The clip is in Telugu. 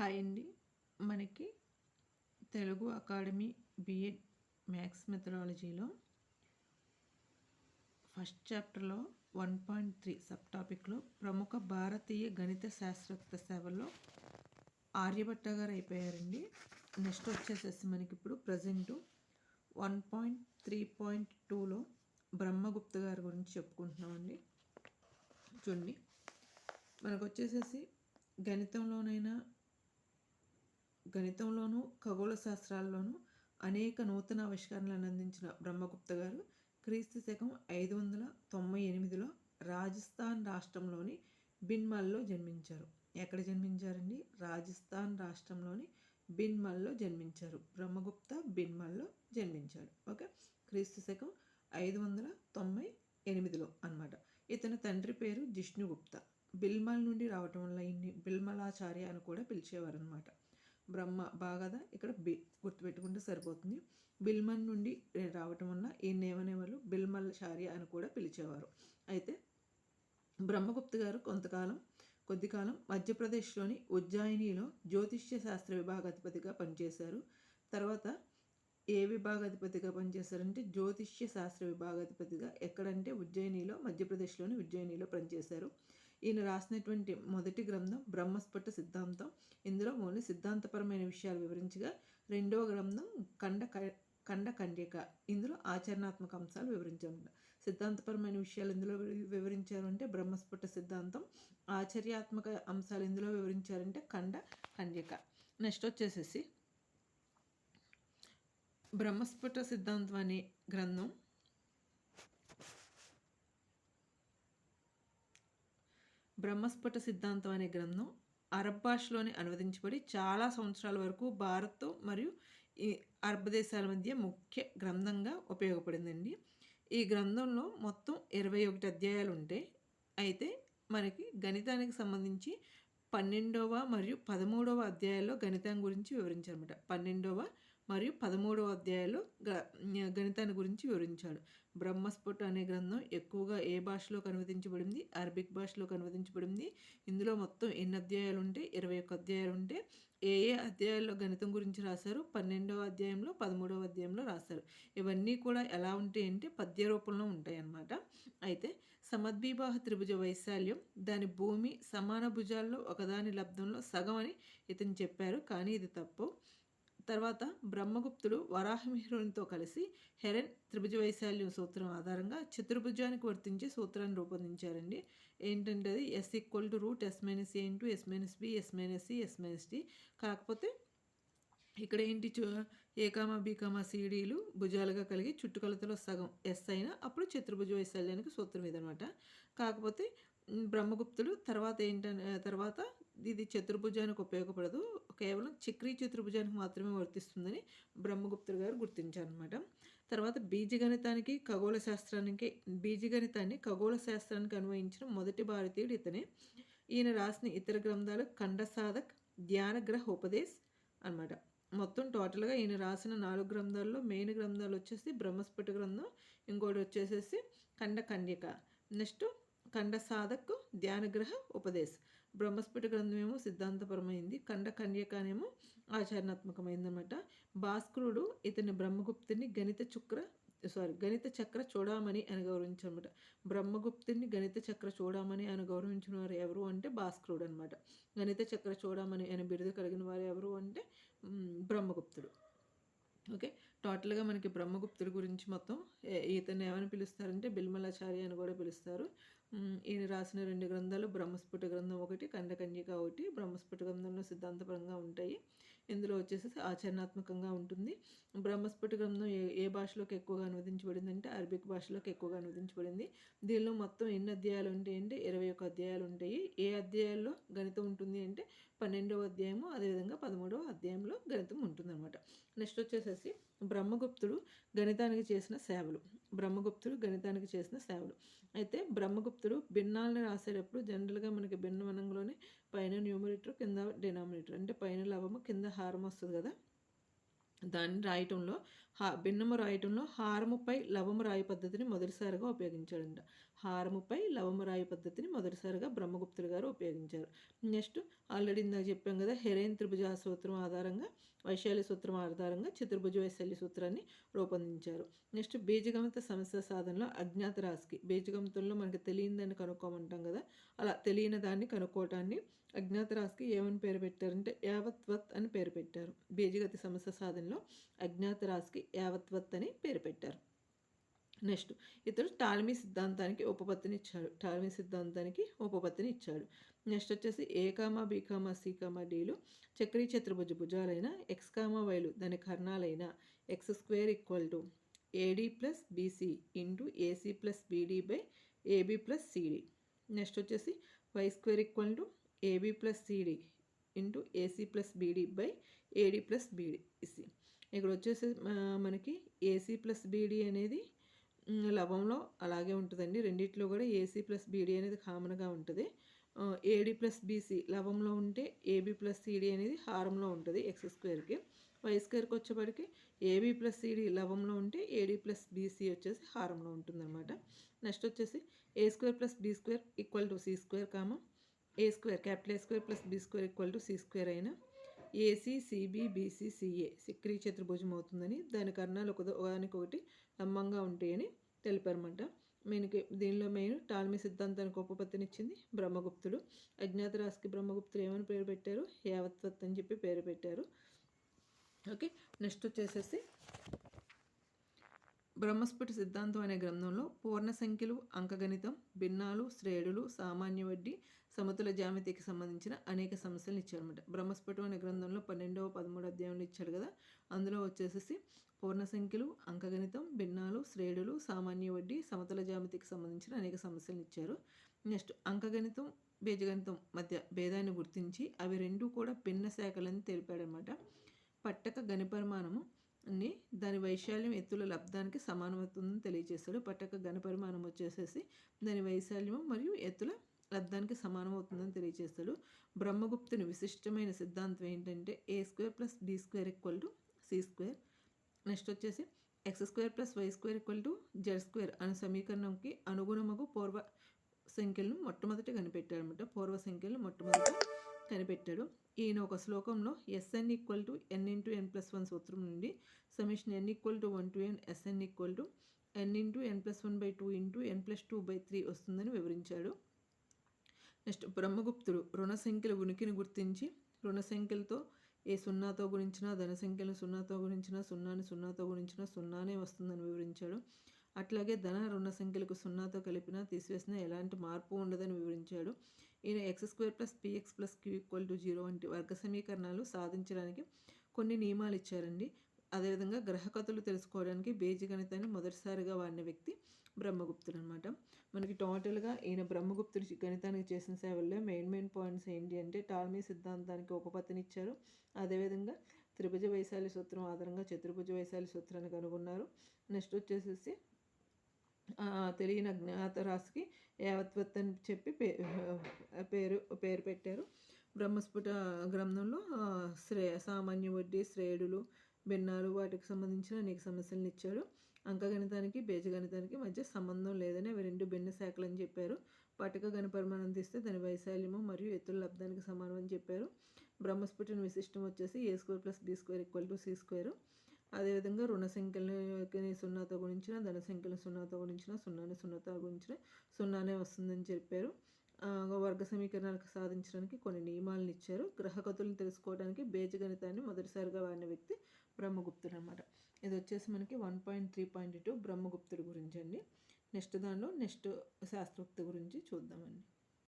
హాయ్ అండి మనకి Telugu academy B Ed maths మెథడాలజీలో first చాప్టర్లో వన్ పాయింట్ త్రీ సబ్ టాపిక్లో ప్రముఖ భారతీయ గణిత శాస్త్రవేత్త సేవల్లో ఆర్యభట్ట గారు అయిపోయారండి. నెక్స్ట్ వచ్చేసేసి మనకి ఇప్పుడు present one point three point టూలో బ్రహ్మగుప్త గారి గురించి చెప్పుకుంటున్నామండి. చూడండి. మనకు వచ్చేసేసి గణితంలోనైనా గణితంలోనూ ఖగోళ శాస్త్రాల్లోనూ అనేక నూతన ఆవిష్కరణలను అందించిన బ్రహ్మగుప్త గారు క్రీస్తు శకం ఐదు వందల తొంభై ఎనిమిదిలో రాజస్థాన్ రాష్ట్రంలోని బిన్మల్లో జన్మించారు. ఎక్కడ జన్మించారండి? రాజస్థాన్ రాష్ట్రంలోని బిన్మల్లో జన్మించారు. బ్రహ్మగుప్త బిన్మల్లో జన్మించాడు. ఓకే? క్రీస్తు శకం ఐదు వందల తొంభై ఎనిమిదిలో అనమాట ఇతని తండ్రి పేరు జిష్ణుగుప్త. బిల్మల్ నుండి రావటం వల్ల ఇన్ని బిల్మలాచార్య అని కూడా పిలిచేవారు అనమాట బ్రహ్మ బాగా ఇక్కడ బి గుర్తుపెట్టుకుంటే సరిపోతుంది. బిల్మన్ నుండి రావటం వల్ల ఈయన ఏమనేవాళ్ళు బిల్మల్ చార్య అని కూడా పిలిచేవారు. అయితే బ్రహ్మగుప్త గారు కొంతకాలం కొద్దికాలం మధ్యప్రదేశ్లోని ఉజ్జాయినిలో జ్యోతిష్య శాస్త్ర విభాగాధిపతిగా పనిచేశారు. తర్వాత ఏ విభాగాధిపతిగా పనిచేశారంటే జ్యోతిష్య శాస్త్ర విభాగాధిపతిగా ఎక్కడంటే ఉజ్జయినిలో మధ్యప్రదేశ్లోని ఉజ్జయినిలో పనిచేశారు. ఈయన రాసినటువంటి మొదటి గ్రంథం బ్రహ్మస్ఫుట సిద్ధాంతం. ఇందులో ఓన్లీ సిద్ధాంతపరమైన విషయాలు వివరించగా రెండవ గ్రంథం కండ కండ ఖండిక. ఇందులో ఆచరణాత్మక అంశాలు వివరించారు సిద్ధాంతపరమైన విషయాలు ఇందులో వివరించారు అంటే బ్రహ్మస్ఫుట సిద్ధాంతం. ఆచర్యాత్మక అంశాలు ఇందులో వివరించారంటే కండ కండ్యక నెక్స్ట్ వచ్చేసేసి బ్రహ్మస్ఫుట సిద్ధాంతం అనే గ్రంథం. బ్రహ్మస్ఫుట సిద్ధాంతం అనే గ్రంథం అరబ్ భాషలోనే అనువదించబడి చాలా సంవత్సరాల వరకు భారత్ మరియు ఈ అరబ్ దేశాల మధ్య ముఖ్య గ్రంథంగా ఉపయోగపడిందండి. ఈ గ్రంథంలో మొత్తం ఇరవై ఒకటి అధ్యాయాలు ఉంటాయి అయితే మనకి గణితానికి సంబంధించి పన్నెండవ మరియు పదమూడవ అధ్యాయాల్లో గణితం గురించి వివరించారన్నమాట. పన్నెండవ మరియు పదమూడవ అధ్యాయంలో గ గణితాన్ని గురించి వివరించాడు. బ్రహ్మస్ఫుట్ అనే గ్రంథం ఎక్కువగా ఏ భాషలోకి అనువదించబడింది అరబిక్ భాషలోకి అనువదించబడింది ఇందులో మొత్తం ఎన్ని అధ్యాయాలు ఉంటే ఇరవై ఒక్క అధ్యాయాలు ఉంటే ఏ ఏ అధ్యాయాల్లో గణితం గురించి రాశారు? పన్నెండవ అధ్యాయంలో పదమూడవ అధ్యాయంలో రాశారు. ఇవన్నీ కూడా ఎలా ఉంటాయంటే పద్య రూపంలో ఉంటాయన్నమాట. అయితే సమద్వివాహ త్రిభుజ వైశాల్యం. దాని భూమి సమాన భుజాల్లో ఒకదాని లబ్ధంలో సగం అని ఇతను చెప్పారు కానీ ఇది తప్పు. తర్వాత బ్రహ్మగుప్తుడు వరాహమిహిరునితో కలిసి హెరెన్ త్రిభుజ వైశాల్యం సూత్రం ఆధారంగా చతుర్భుజానికి వర్తించే సూత్రాన్ని రూపొందించారండి. ఏంటంటే అది S equal to root S minus A into S minus B S minus C S minus D కాకపోతే ఇక్కడ ఏంటి ఏకామ బీకామ సీడీలు భుజాలుగా కలిగి చుట్టుకొలతలో సగం ఎస్ అయినా అప్పుడు చతుర్భుజ వైశాల్యానికి సూత్రం ఇదనమాట కాకపోతే బ్రహ్మగుప్తులు తర్వాత ఏంటంటే తర్వాత ఇది చతుర్భుజానికి ఉపయోగపడదు. కేవలం చక్రీ చతుర్భుజానికి మాత్రమే వర్తిస్తుందని బ్రహ్మగుప్తుడు గారు గుర్తించారనమాట తర్వాత బీజగణితానికి ఖగోళ శాస్త్రానికి బీజగణితాన్ని ఖగోళ శాస్త్రానికి అన్వయించిన మొదటి భారతీయుడు ఇతనే. ఈయన రాసిన ఇతర గ్రంథాలు ఖండసాధక్ ధ్యానగ్రహ ఉపదేశ్ అనమాట మొత్తం టోటల్గా ఈయన రాసిన నాలుగు గ్రంథాల్లో మెయిన్ గ్రంథాలు వచ్చేసి బ్రహ్మస్ఫుట గ్రంథం ఇంకోటి వచ్చేసేసి ఖండ కన్యక నెక్స్ట్ ఖండ సాధక్ ధ్యానగ్రహ ఉపదేశ్. బ్రహ్మస్ఫుట గ్రంథమేమో సిద్ధాంతపరమైంది ఖండ కన్యకానేమో ఆచరణాత్మకమైందనమాట భాస్కరుడు ఇతని బ్రహ్మగుప్తుని గణిత చుక్ర సారీ గణిత చక్ర చూడమని అని గౌరవించనమాట. బ్రహ్మగుప్తుని గణిత చక్ర చూడమని అని గౌరవించిన వారు ఎవరు అంటే భాస్కరుడు అనమాట గణిత చక్ర చూడమని అని బిరుదు కలిగిన వారు ఎవరు అంటే బ్రహ్మగుప్తుడు. ఓకే? టోటల్గా మనకి బ్రహ్మగుప్తుడి గురించి మొత్తం ఈతను ఏమని పిలుస్తారంటే బిల్మలాచార్య అని కూడా పిలుస్తారు. ఈయన రాసిన రెండు గ్రంథాలు బ్రహ్మస్ఫుట గ్రంథం ఒకటి కండకన్యక ఒకటి బ్రహ్మస్ఫుట గ్రంథంలో సిద్ధాంతపరంగా ఉంటాయి. ఇందులో వచ్చేసి ఆచరణాత్మకంగా ఉంటుంది. బ్రహ్మస్ఫుట గ్రంథం ఏ ఏ భాషలోకి ఎక్కువగా అనువదించబడింది అంటే అరబిక్ భాషలోకి ఎక్కువగా అనువదించబడింది. దీనిలో మొత్తం ఎన్ని అధ్యాయాలు ఉంటాయి అంటే ఇరవై ఒక అధ్యాయాలు ఉంటాయి. ఏ అధ్యాయాల్లో గణితం ఉంటుంది అంటే పన్నెండవ అధ్యాయము అదేవిధంగా పదమూడవ అధ్యాయంలో గణితం ఉంటుందన్నమాట. నెక్స్ట్ వచ్చేసేసి బ్రహ్మగుప్తుడు గణితానికి చేసిన సేవలు. బ్రహ్మగుప్తుడు గణితానికి చేసిన సేవలు. అయితే బ్రహ్మగుప్తుడు భిన్నాలను రాసేటప్పుడు జనరల్గా మనకి భిన్నవనంలోనే పైన న్యూమరేటర్ కింద డినామినేటర్. అంటే పైన లవము కింద హారం వస్తుంది కదా? దాన్ని రాయటంలో హా భిన్నము రాయటంలో హారముపై లవము రాయి పద్ధతిని మొదటిసారిగా ఉపయోగించాడంట. హారముపై లవము రాయ పద్ధతిని మొదటిసారిగా బ్రహ్మగుప్తుడు గారు ఉపయోగించారు. నెక్స్ట్ ఆల్రెడీ ఇందాక చెప్పాం కదా హెరైన్ త్రిభుజ సూత్రం ఆధారంగా వైశాల్య సూత్రం ఆధారంగా చతుర్భుజ వైశాల్య సూత్రాన్ని రూపొందించారు. నెక్స్ట్ బీజగమిత సమస్య సాధనలో అజ్ఞాత రాశికి బీజగమితంలో మనకి తెలియనిదాన్ని కనుక్కోమంటాం కదా అలా తెలియని దాన్ని కనుక్కోవటాన్ని అజ్ఞాత రాశికి ఏమని పేరు పెట్టారంటే యావత్వత్ అని పేరు పెట్టారు. బీజగతి సమస్య సాధనలో అజ్ఞాత రాశికి యావత్వత్ అని పేరు పెట్టారు. నెక్స్ట్ ఇతడు టాల్మీ సిద్ధాంతానికి ఉపపత్తిని ఇచ్చాడు. టాల్మీ సిద్ధాంతానికి ఉపపత్తిని ఇచ్చాడు. నెక్స్ట్ వచ్చేసి A comma B comma C comma deal చక్రీ చతుర్భుజ భుజాలైన ఎక్స్ కామా వైలు దాని కర్ణాలైన X square equal to AD plus BC into AC plus BD by AB plus CD next వచ్చేసి Y square equal to AB plus CD into AC plus BD by AD plus BDC ఇక్కడ వచ్చేసి మనకి ఏసీ ప్లస్ బీడీ అనేది లవంలో అలాగే ఉంటుందండి. రెండిట్లో కూడా ఏసీ ప్లస్ బీడీ అనేది కామన్గా ఉంటుంది. ఏడి ప్లస్ బీసీ లవంలో ఉంటే ఏబీ ప్లస్ సిడి అనేది హారంలో ఉంటుంది ఎక్స్ స్క్వేర్కి వై స్క్వేర్కి వచ్చేప్పటికి ఏబీ ప్లస్ సిడి లవంలో ఉంటే ఏడి ప్లస్ బీసీ వచ్చేసి హారంలో ఉంటుందన్నమాట. నెక్స్ట్ వచ్చేసి A square plus B square equal to C square comma? A square capital A square plus B square equal to C square అయినా ఏసీ సిబి బీసీ సిఏ సిక్రీ చతుర్భుజం అవుతుందని దాని కర్ణాలు ఒక ఒకటి లంబంగా ఉంటాయని తెలిపారన్నమాట. మెయిన్కి దీనిలో మెయిన్ టాల్మి సిద్ధాంతానికి ఉపపత్తినిచ్చింది బ్రహ్మగుప్తుడు. అజ్ఞాత రాశికి బ్రహ్మగుప్తుడు ఏమని పేరు పెట్టారు? యావత్వత్ అని చెప్పి పేరు పెట్టారు. ఓకే నెక్స్ట్ వచ్చేసేసి బ్రహ్మస్ఫుట సిద్ధాంతం అనే గ్రంథంలో పూర్ణ సంఖ్యలు అంకగణితం భిన్నాలు శ్రేణులు సామాన్య వడ్డీ సమతుల జామితికి సంబంధించిన అనేక సమస్యలు ఇచ్చారనమాట బ్రహ్మస్ఫుటం అనే గ్రంథంలో పన్నెండవ పదమూడు అధ్యాయంలో ఇచ్చాడు కదా. అందులో వచ్చేసేసి పూర్ణ సంఖ్యలు అంకగణితం భిన్నాలు శ్రేణులు సామాన్య వడ్డీ సమతుల జామితికి సంబంధించిన అనేక సమస్యలు ఇచ్చారు. నెక్స్ట్ అంకగణితం బీజగణితం మధ్య భేదాన్ని గుర్తించి అవి రెండు కూడా భిన్న శాఖలని తెలిపాడనమాట పట్టక గణపరిమాణము అన్ని దాని వైశాల్యం ఎత్తుల లబ్ధానికి సమానమవుతుందని తెలియజేశాడు. పట్టక గణపరిమాణం వచ్చేసేసి దాని వైశాల్యం మరియు ఎత్తుల లబ్ధానికి సమానమవుతుందని తెలియజేస్తాడు. బ్రహ్మగుప్తుని విశిష్టమైన సిద్ధాంతం ఏంటంటే A square plus B square equal to C square. Next వచ్చేసి X square plus Y square equal to Z square అనే సమీకరణంకి అనుగుణముగు పూర్వ సంఖ్యలను మొట్టమొదటి కనిపెట్టాడు అనమాట పూర్వ సంఖ్యలను మొట్టమొదట కనిపెట్టాడు. ఈయన ఒక శ్లోకంలో SN equal to N into N plus one సూత్రం నుండి summation N equal to one to N SN equal to N into N plus one by two into N plus two by three వస్తుందని వివరించాడు. నెక్స్ట్ బ్రహ్మగుప్తుడు రుణ సంఖ్యల ఉనికిని గుర్తించి రుణ సంఖ్యలతో ఏ సున్నాతో గురించినా ధన సంఖ్యలు సున్నాతో గురించినా సున్నాని సున్నాతో గురించినా సున్నానే వస్తుందని వివరించాడు. అట్లాగే ధన రుణ సంఖ్యలకు సున్నాతో కలిపినా తీసివేసిన ఎలాంటి మార్పు ఉండదని వివరించాడు. ఈయన X square plus PX plus Q equal to zero వంటి వర్గ సమీకరణాలు సాధించడానికి కొన్ని నియమాలు ఇచ్చారండి. అదేవిధంగా గ్రహకథలు తెలుసుకోవడానికి బీజగణితాన్ని మొదటిసారిగా వాడిన వ్యక్తి బ్రహ్మగుప్తుడు అనమాట మనకి టోటల్గా ఈయన బ్రహ్మగుప్తుడు గణితానికి చేసిన సేవల్లో మెయిన్ మెయిన్ పాయింట్స్ ఏంటి అంటే టాల్మీ సిద్ధాంతానికి ఉపపత్తినిచ్చారు అదేవిధంగా త్రిభుజ వైశాలి సూత్రం ఆధారంగా చతుర్భుజ వైశాలి సూత్రాన్ని కనుగొన్నారు. నెక్స్ట్ వచ్చేసేసి తెలియని అజ్ఞాత రాశికి యావత్వత్ అని చెప్పి పేరు పేరు పెట్టారు. బ్రహ్మస్ఫుట గ్రంథంలో శ్రే సామాన్య వడ్డీ శ్రేయుడులు భిన్నాలు వాటికి సంబంధించిన అనేక సమస్యలను ఇచ్చారు. అంకగణితానికి బీజగణితానికి మధ్య సంబంధం లేదని అవి రెండు భిన్న శాఖలు అని చెప్పారు. పటిక గణపరిమాణం తీస్తే దాని వైశాల్యము మరియు ఎత్తుల లబ్ధానికి సమానం అని చెప్పారు. బ్రహ్మస్ఫుటిని విశిష్టం వచ్చేసి A square plus B square equal to C square. అదేవిధంగా రుణ సంఖ్యలని సున్నాతో గురించిన ధన సంఖ్యలను సున్నాతో గురించిన సున్నాని సున్నాతో గుణించిన సున్నానే వస్తుందని చెప్పారు. వర్గ సమీకరణాలకు సాధించడానికి కొన్ని నియమాలను ఇచ్చారు. గ్రహగతులను తెలుసుకోవడానికి బీజగణితాన్ని మొదటిసారిగా వాడిన వ్యక్తి బ్రహ్మగుప్తుడు అనమాట ఇది వచ్చేసి మనకి one point three point two బ్రహ్మగుప్తుడి గురించి అండి. నెక్స్ట్ దానిలో నెక్స్ట్ శాస్త్రోక్తి గురించి చూద్దామండి.